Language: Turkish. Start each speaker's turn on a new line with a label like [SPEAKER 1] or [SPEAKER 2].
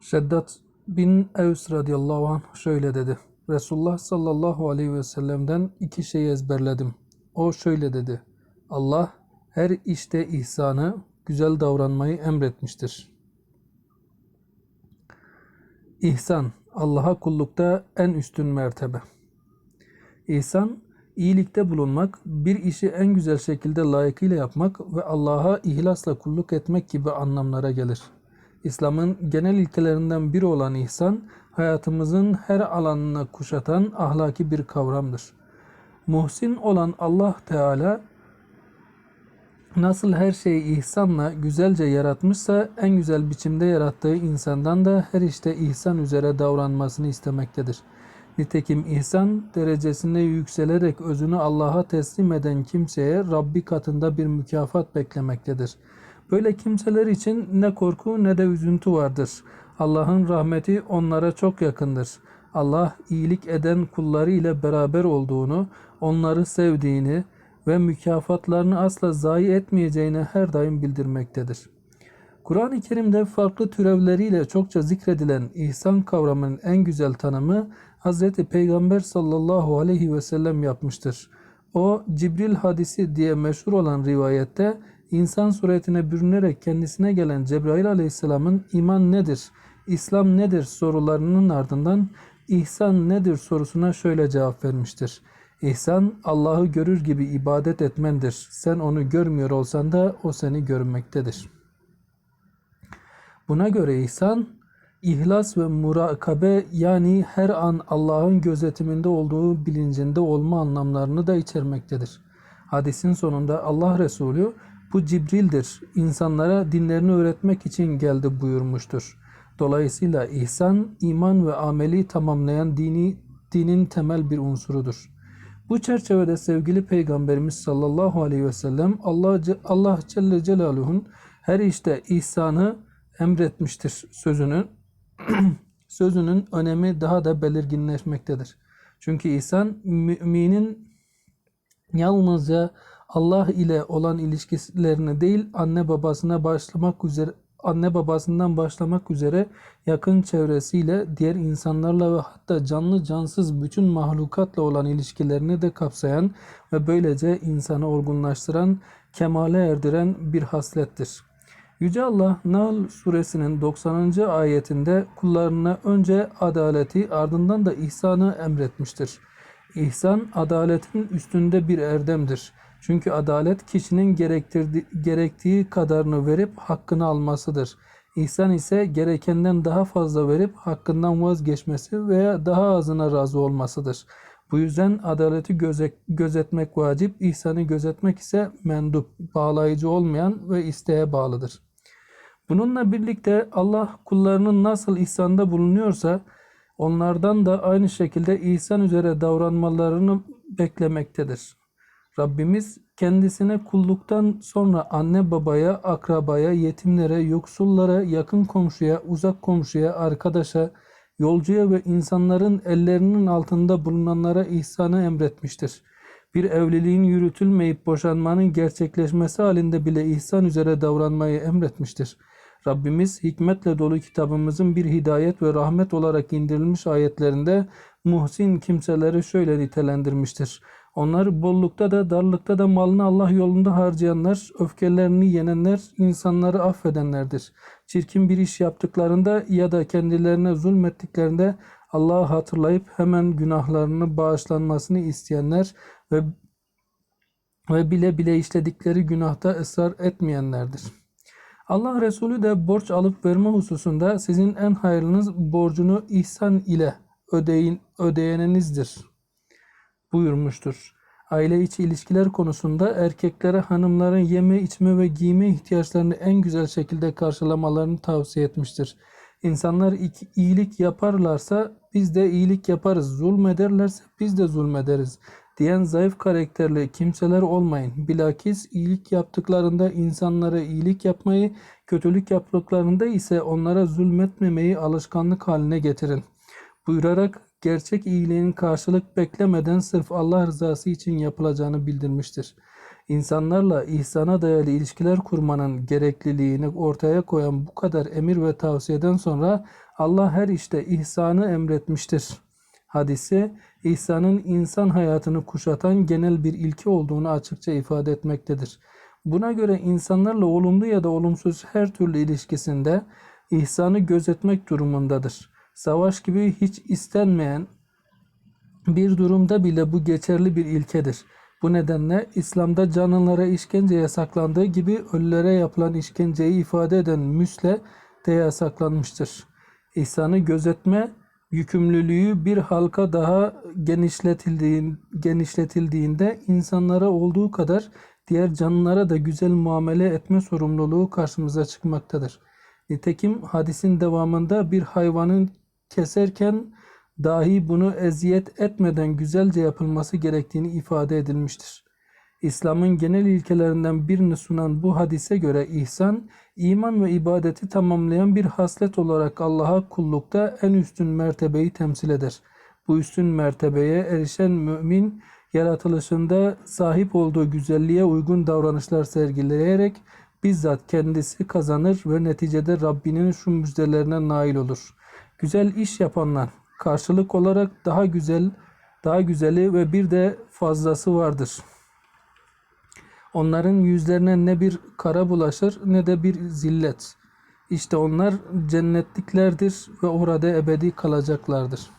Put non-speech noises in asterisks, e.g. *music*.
[SPEAKER 1] Şeddat bin Evs radıyallahu anh şöyle dedi. Resulullah sallallahu aleyhi ve sellem'den iki şey ezberledim. O şöyle dedi. Allah her işte ihsanı, güzel davranmayı emretmiştir. İhsan, Allah'a kullukta en üstün mertebe. İhsan, iyilikte bulunmak, bir işi en güzel şekilde layıkıyla yapmak ve Allah'a ihlasla kulluk etmek gibi anlamlara gelir. İslam'ın genel ilkelerinden biri olan ihsan, hayatımızın her alanına kuşatan ahlaki bir kavramdır. Muhsin olan Allah Teala nasıl her şeyi ihsanla güzelce yaratmışsa en güzel biçimde yarattığı insandan da her işte ihsan üzere davranmasını istemektedir. Nitekim ihsan derecesinde yükselerek özünü Allah'a teslim eden kimseye Rabbi katında bir mükafat beklemektedir. Böyle kimseler için ne korku ne de üzüntü vardır. Allah'ın rahmeti onlara çok yakındır. Allah iyilik eden kulları ile beraber olduğunu, onları sevdiğini ve mükafatlarını asla zayi etmeyeceğini her daim bildirmektedir. Kur'an-ı Kerim'de farklı türevleriyle çokça zikredilen ihsan kavramının en güzel tanımı Hz. Peygamber sallallahu aleyhi ve sellem yapmıştır. O Cibril hadisi diye meşhur olan rivayette insan suretine bürünerek kendisine gelen Cebrail aleyhisselamın iman nedir, İslam nedir sorularının ardından ihsan nedir sorusuna şöyle cevap vermiştir. İhsan Allah'ı görür gibi ibadet etmendir. Sen onu görmüyor olsan da o seni görmektedir. Buna göre ihsan ihlas ve murakabe yani her an Allah'ın gözetiminde olduğu bilincinde olma anlamlarını da içermektedir. Hadisin sonunda Allah Resulü bu Cibril'dir. İnsanlara dinlerini öğretmek için geldi buyurmuştur. Dolayısıyla ihsan iman ve ameli tamamlayan dini dinin temel bir unsurudur. Bu çerçevede sevgili Peygamberimiz sallallahu aleyhi ve sellem Allah, Allah Celle Celaluhu'nun her işte ihsanı emretmiştir sözünün *clears throat* sözünün önemi daha da belirginleşmektedir. Çünkü ihsan müminin yalnızca Allah ile olan ilişkilerini değil anne babasına başlamak üzere anne babasından başlamak üzere yakın çevresiyle diğer insanlarla ve hatta canlı cansız bütün mahlukatla olan ilişkilerini de kapsayan ve böylece insanı olgunlaştıran, kemale erdiren bir haslettir. Yüce Allah Nahl suresinin 90. ayetinde kullarına önce adaleti ardından da ihsanı emretmiştir. İhsan adaletin üstünde bir erdemdir. Çünkü adalet kişinin gerektiği kadarını verip hakkını almasıdır. İhsan ise gerekenden daha fazla verip hakkından vazgeçmesi veya daha azına razı olmasıdır. Bu yüzden adaleti gözetmek vacip, ihsanı gözetmek ise mendup, bağlayıcı olmayan ve isteğe bağlıdır. Bununla birlikte Allah kullarının nasıl ihsanda bulunuyorsa onlardan da aynı şekilde ihsan üzere davranmalarını beklemektedir. Rabbimiz kendisine kulluktan sonra anne babaya, akrabaya, yetimlere, yoksullara, yakın komşuya, uzak komşuya, arkadaşa, yolcuya ve insanların ellerinin altında bulunanlara ihsanı emretmiştir. Bir evliliğin yürütülmeyip boşanmanın gerçekleşmesi halinde bile ihsan üzere davranmayı emretmiştir. Rabbimiz hikmetle dolu kitabımızın bir hidayet ve rahmet olarak indirilmiş ayetlerinde muhsin kimseleri şöyle nitelendirmiştir. Onlar bollukta da darlıkta da malını Allah yolunda harcayanlar, öfkelerini yenenler, insanları affedenlerdir. Çirkin bir iş yaptıklarında ya da kendilerine zulmettiklerinde Allah'ı hatırlayıp hemen günahlarını bağışlanmasını isteyenler ve ve bile bile işledikleri günahta ısrar etmeyenlerdir. Allah Resulü de borç alıp verme hususunda sizin en hayırlınız borcunu ihsan ile ödeyin, ödeyenenizdir buyurmuştur. Aile içi ilişkiler konusunda erkeklere hanımların yeme, içme ve giyme ihtiyaçlarını en güzel şekilde karşılamalarını tavsiye etmiştir. İnsanlar iyilik yaparlarsa biz de iyilik yaparız, zulmederlerse biz de zulmederiz diyen zayıf karakterli kimseler olmayın. Bilakis iyilik yaptıklarında insanlara iyilik yapmayı, kötülük yaptıklarında ise onlara zulmetmemeyi alışkanlık haline getirin. Buyurarak gerçek iyiliğin karşılık beklemeden sırf Allah rızası için yapılacağını bildirmiştir. İnsanlarla ihsana dayalı ilişkiler kurmanın gerekliliğini ortaya koyan bu kadar emir ve tavsiyeden sonra Allah her işte ihsanı emretmiştir. Hadisi, ihsanın insan hayatını kuşatan genel bir ilke olduğunu açıkça ifade etmektedir. Buna göre insanlarla olumlu ya da olumsuz her türlü ilişkisinde ihsanı gözetmek durumundadır. Savaş gibi hiç istenmeyen bir durumda bile bu geçerli bir ilkedir. Bu nedenle İslam'da canlılara işkence yasaklandığı gibi ölülere yapılan işkenceyi ifade eden müsle de yasaklanmıştır. İhsanı gözetme yükümlülüğü bir halka daha genişletildiğin, genişletildiğinde insanlara olduğu kadar diğer canlılara da güzel muamele etme sorumluluğu karşımıza çıkmaktadır. Nitekim hadisin devamında bir hayvanın keserken dahi bunu eziyet etmeden güzelce yapılması gerektiğini ifade edilmiştir. İslam'ın genel ilkelerinden birini sunan bu hadise göre ihsan, iman ve ibadeti tamamlayan bir haslet olarak Allah'a kullukta en üstün mertebeyi temsil eder. Bu üstün mertebeye erişen mümin, yaratılışında sahip olduğu güzelliğe uygun davranışlar sergileyerek bizzat kendisi kazanır ve neticede Rabbinin şu müjdelerine nail olur. Güzel iş yapanlar karşılık olarak daha güzel, daha güzeli ve bir de fazlası vardır. Onların yüzlerine ne bir kara bulaşır ne de bir zillet. İşte onlar cennetliklerdir ve orada ebedi kalacaklardır.